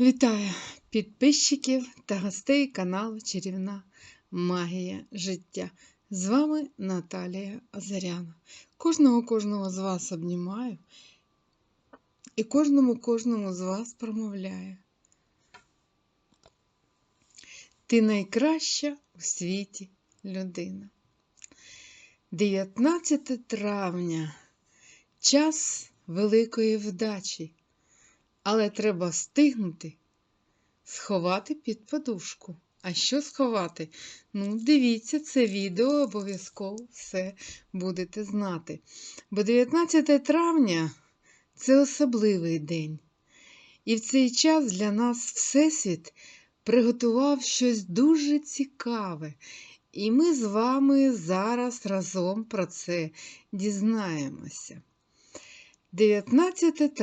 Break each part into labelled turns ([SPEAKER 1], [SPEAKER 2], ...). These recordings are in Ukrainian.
[SPEAKER 1] Вітаю підписчиків та гостей каналу Чарівна Магія життя. З вами Наталія Озаряна. Кожного кожного з вас обнімаю і кожному кожному з вас промовляю. Ти найкраща у світі людина. 19 травня час великої вдачі. Але треба встигнути сховати під подушку. А що сховати? Ну, дивіться це відео, обов'язково все будете знати. Бо 19 травня це особливий день. І в цей час для нас Всесвіт приготував щось дуже цікаве. І ми з вами зараз разом про це дізнаємося. 19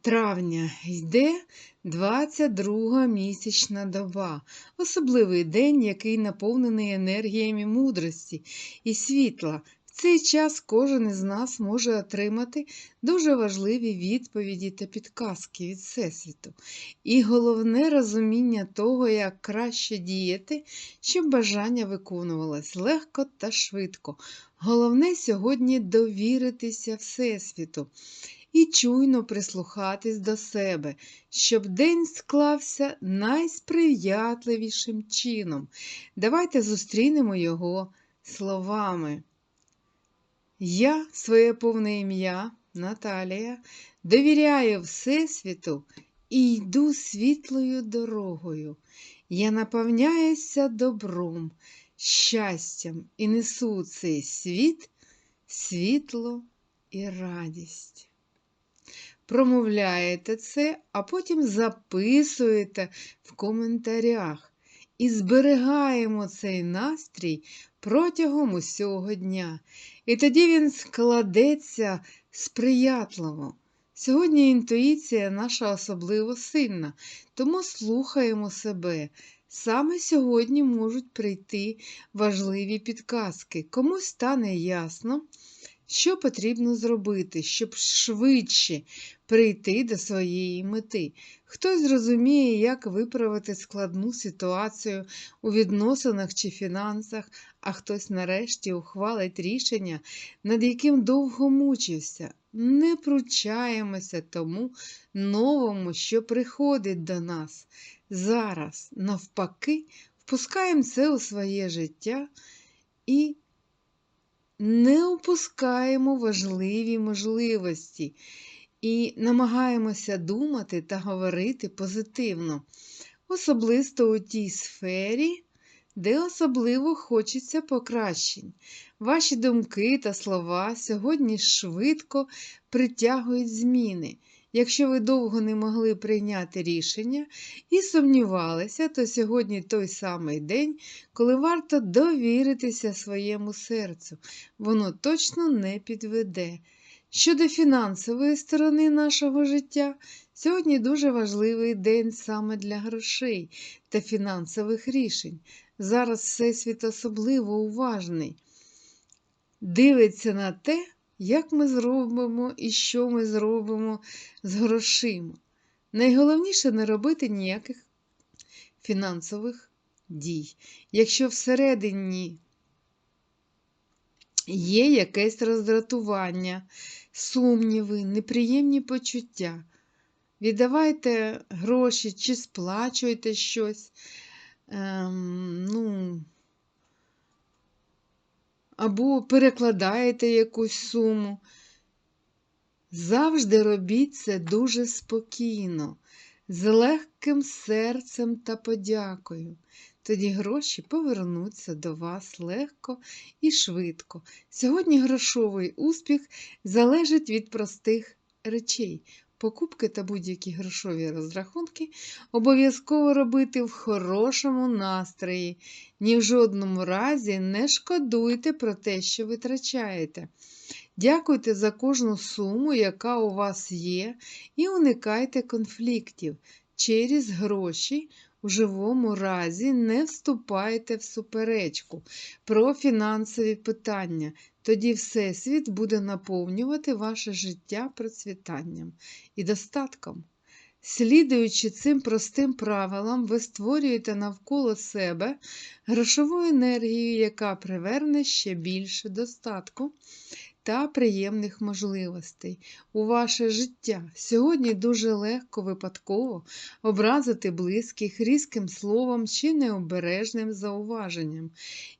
[SPEAKER 1] травня йде 22 місячна доба, особливий день, який наповнений енергіями мудрості і світла. Цей час кожен із нас може отримати дуже важливі відповіді та підказки від Всесвіту. І головне розуміння того, як краще діяти, щоб бажання виконувалось легко та швидко. Головне сьогодні довіритися Всесвіту і чуйно прислухатись до себе, щоб день склався найсприятливішим чином. Давайте зустрінемо його словами. Я, своє повне ім'я, Наталія, довіряю Всесвіту і йду світлою дорогою. Я наповняюся добром, щастям і несу цей світ світло і радість. Промовляєте це, а потім записуєте в коментарях і зберігаємо цей настрій протягом усього дня. І тоді він складеться сприятливо. Сьогодні інтуїція наша особливо сильна, тому слухаємо себе. Саме сьогодні можуть прийти важливі підказки. Комусь стане ясно, що потрібно зробити, щоб швидше прийти до своєї мети. Хтось зрозуміє, як виправити складну ситуацію у відносинах чи фінансах, а хтось нарешті ухвалить рішення, над яким довго мучився. Не пручаємося тому новому, що приходить до нас. Зараз, навпаки, впускаємо це у своє життя і не опускаємо важливі можливості і намагаємося думати та говорити позитивно, особисто у тій сфері, де особливо хочеться покращень. Ваші думки та слова сьогодні швидко притягують зміни. Якщо ви довго не могли прийняти рішення і сумнівалися, то сьогодні той самий день, коли варто довіритися своєму серцю, воно точно не підведе. Щодо фінансової сторони нашого життя, сьогодні дуже важливий день саме для грошей та фінансових рішень. Зараз Всесвіт особливо уважний. Дивиться на те, як ми зробимо і що ми зробимо з грошима. Найголовніше не робити ніяких фінансових дій. Якщо всередині є якесь роздратування, сумніви, неприємні почуття, віддавайте гроші чи сплачуйте щось. Ем, ну, або перекладаєте якусь суму. Завжди робіть це дуже спокійно, з легким серцем та подякою. Тоді гроші повернуться до вас легко і швидко. Сьогодні грошовий успіх залежить від простих речей. Покупки та будь-які грошові розрахунки обов'язково робити в хорошому настрої. Ні в жодному разі не шкодуйте про те, що витрачаєте. Дякуйте за кожну суму, яка у вас є, і уникайте конфліктів. Через гроші у живому разі не вступайте в суперечку про фінансові питання. Тоді Всесвіт буде наповнювати ваше життя процвітанням і достатком. Слідуючи цим простим правилам, ви створюєте навколо себе грошову енергію, яка приверне ще більше достатку та приємних можливостей у ваше життя. Сьогодні дуже легко випадково образити близьких різким словом чи необережним зауваженням.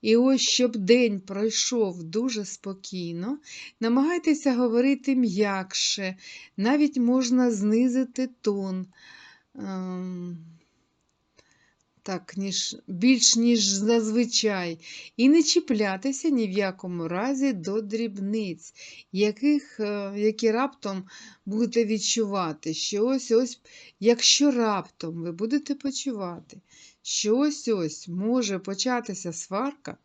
[SPEAKER 1] І ось, щоб день пройшов дуже спокійно, намагайтеся говорити м'якше, навіть можна знизити тон. Так, ніж, більш ніж зазвичай, і не чіплятися ні в якому разі до дрібниць, яких, е, які раптом будете відчувати, що ось ось, якщо раптом ви будете почувати, що ось ось може початися сварка,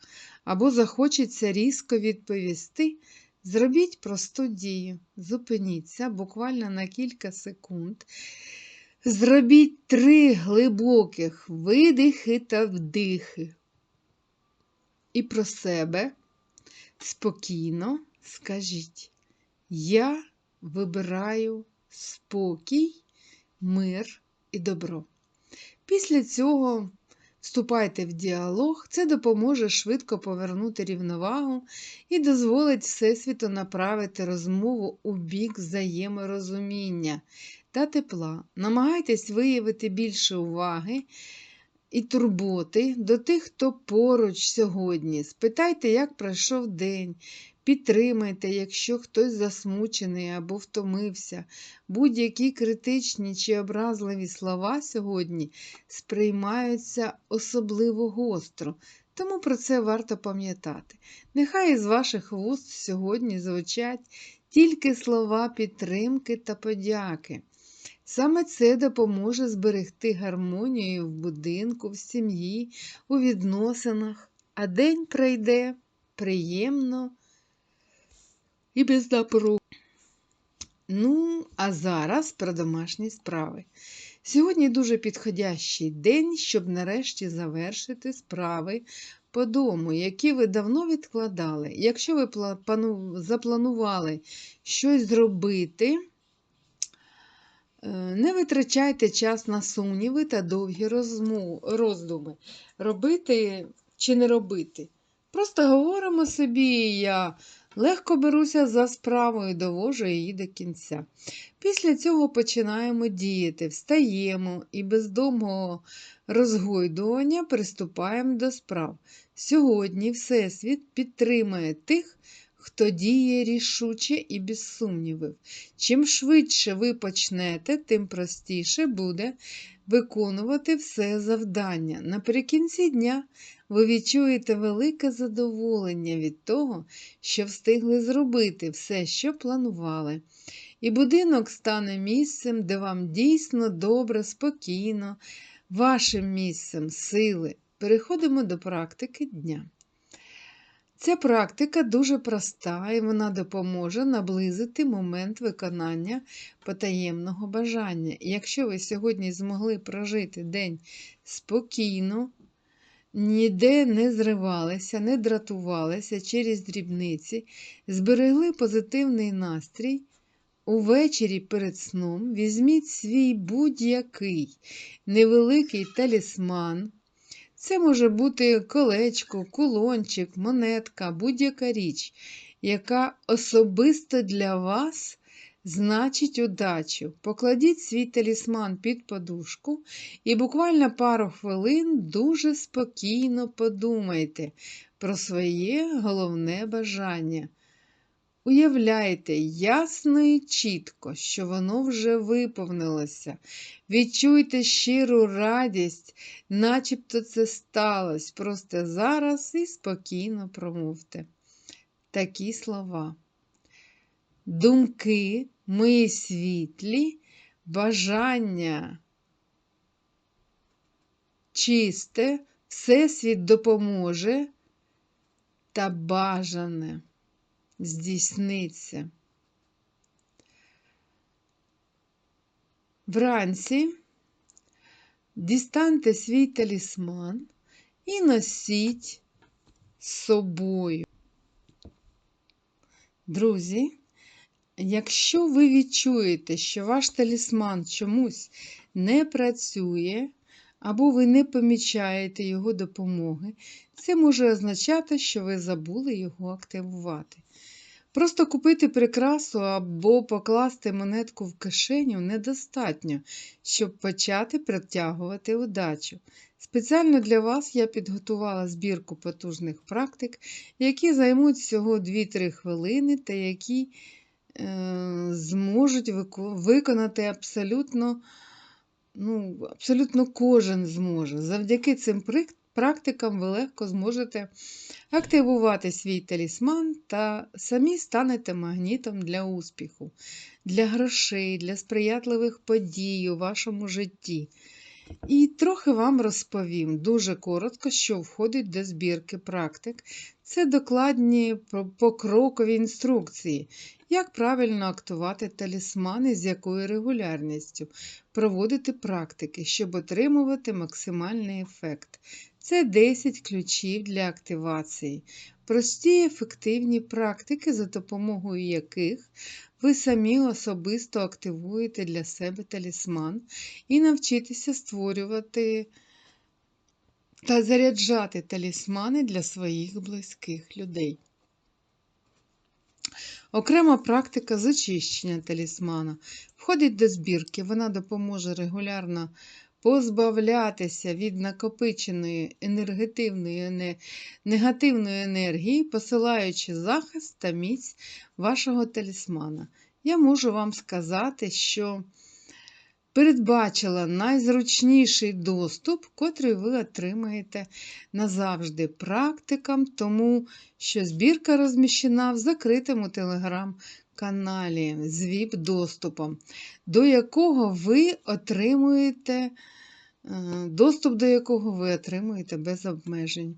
[SPEAKER 1] або захочеться різко відповісти, зробіть просту дію, зупиніться буквально на кілька секунд. Зробіть три глибоких видихи та вдихи. І про себе спокійно скажіть: Я вибираю спокій, мир і добро. Після цього вступайте в діалог, це допоможе швидко повернути рівновагу і дозволить Всесвіту направити розмову у бік взаєморозуміння та тепла. Намагайтесь виявити більше уваги і турботи до тих, хто поруч сьогодні. Спитайте, як пройшов день. Підтримайте, якщо хтось засмучений або втомився. Будь-які критичні чи образливі слова сьогодні сприймаються особливо гостро, тому про це варто пам'ятати. Нехай із ваших вуст сьогодні звучать тільки слова підтримки та подяки. Саме це допоможе зберегти гармонію в будинку, в сім'ї, у відносинах, а день пройде приємно і без напру. Ну, а зараз про домашні справи. Сьогодні дуже підходящий день, щоб нарешті завершити справи по дому, які ви давно відкладали. Якщо ви запланували щось зробити, Е, не витрачайте час на сумніви та довгі роздуми. Робити чи не робити. Просто говоримо собі, я легко беруся за справу і довожу її до кінця. Після цього починаємо діяти, встаємо і без довгого розгойдування приступаємо до справ. Сьогодні Всесвіт підтримує тих, хто діє рішуче і без сумнівів. Чим швидше ви почнете, тим простіше буде виконувати все завдання. Наприкінці дня ви відчуєте велике задоволення від того, що встигли зробити все, що планували. І будинок стане місцем, де вам дійсно добре, спокійно, вашим місцем сили. Переходимо до практики дня. Ця практика дуже проста і вона допоможе наблизити момент виконання потаємного бажання. якщо ви сьогодні змогли прожити день спокійно, ніде не зривалися, не дратувалися через дрібниці, зберегли позитивний настрій, увечері перед сном візьміть свій будь-який невеликий талісман. Це може бути колечко, кулончик, монетка, будь-яка річ, яка особисто для вас значить удачу. Покладіть свій талісман під подушку і буквально пару хвилин дуже спокійно подумайте про своє головне бажання. Уявляйте ясно і чітко, що воно вже виповнилося. Відчуйте щиру радість, начебто це сталося. Просто зараз і спокійно промовте. Такі слова. Думки мої світлі, бажання чисте, Всесвіт допоможе та бажане здійсниться. Вранці дістаньте свій талісман і носіть з собою. Друзі, Якщо ви відчуєте, що ваш талісман чомусь не працює, або ви не помічаєте його допомоги, це може означати, що ви забули його активувати. Просто купити прикрасу або покласти монетку в кишеню недостатньо, щоб почати притягувати удачу. Спеціально для вас я підготувала збірку потужних практик, які займуть всього 2-3 хвилини та які е, зможуть виконати абсолютно, ну, абсолютно кожен зможе. Завдяки цим практикам ви легко зможете активувати свій талісман та самі станете магнітом для успіху, для грошей, для сприятливих подій у вашому житті. І трохи вам розповім дуже коротко, що входить до збірки практик. Це докладні покрокові інструкції, як правильно актувати талісмани, з якою регулярністю проводити практики, щоб отримувати максимальний ефект. Це 10 ключів для активації, прості ефективні практики, за допомогою яких ви самі особисто активуєте для себе талісман і навчитеся створювати та заряджати талісмани для своїх близьких людей. Окрема практика з очищення талісмана входить до збірки, вона допоможе регулярно позбавлятися від накопиченої енергетивної негативної енергії, посилаючи захист та міць вашого талісмана. Я можу вам сказати, що передбачила найзручніший доступ, котрий ви отримаєте назавжди практикам, тому що збірка розміщена в закритому телеграм-каналі з ВІП-доступом, до якого ви отримуєте е, доступ до якого ви отримуєте без обмежень.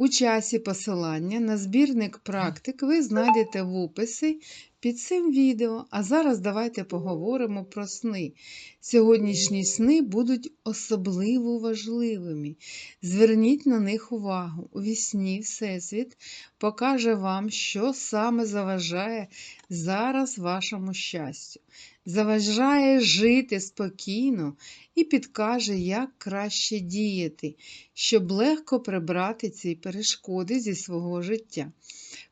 [SPEAKER 1] У часі посилання на збірник практик ви знайдете в описі під цим відео. А зараз давайте поговоримо про сни. Сьогоднішні сни будуть особливо важливими. Зверніть на них увагу. У вісні Всесвіт покаже вам, що саме заважає зараз вашому щастю. Заважає жити спокійно і підкаже, як краще діяти, щоб легко прибрати ці перешкоди зі свого життя.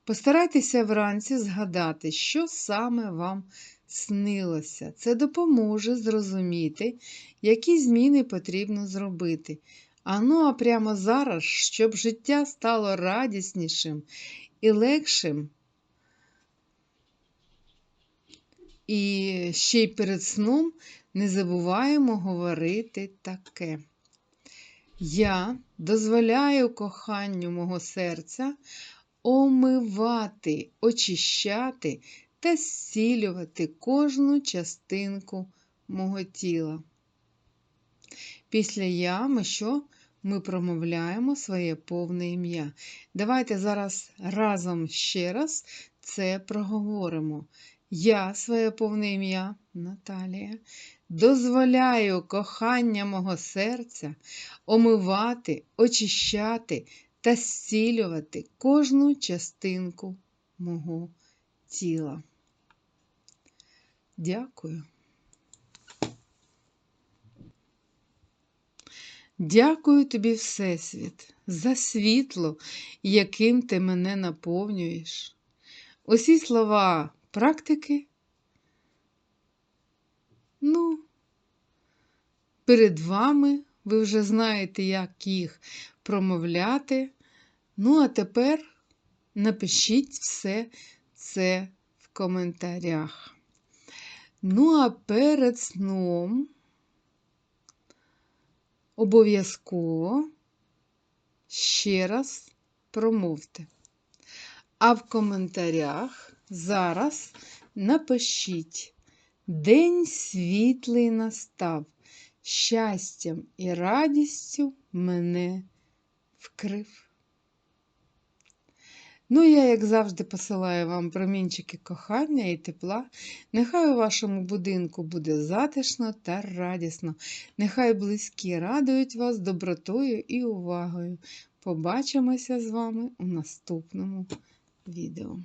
[SPEAKER 1] Постарайтеся вранці згадати, що саме вам снилося. Це допоможе зрозуміти, які зміни потрібно зробити. А ну, а прямо зараз, щоб життя стало радіснішим і легшим. І ще й перед сном не забуваємо говорити таке. Я дозволяю коханню мого серця омивати, очищати та зцілювати кожну частинку мого тіла. Після я ми що? Ми промовляємо своє повне ім'я. Давайте зараз разом ще раз це проговоримо. Я своє повне ім'я Наталія. Дозволяю кохання мого серця омивати, очищати та зцілювати кожну частинку мого тіла. Дякую. Дякую тобі, Всесвіт, за світло, яким ти мене наповнюєш. Усі слова практики, ну, перед вами ви вже знаєте, як їх промовляти. Ну, а тепер напишіть все це в коментарях. Ну, а перед сном обов'язково ще раз промовте. А в коментарях зараз напишіть День світлий настав, щастям і радістю мене вкрив. Ну, я, як завжди, посилаю вам промінчики кохання і тепла. Нехай у вашому будинку буде затишно та радісно. Нехай близькі радують вас добротою і увагою. Побачимося з вами у наступному відео.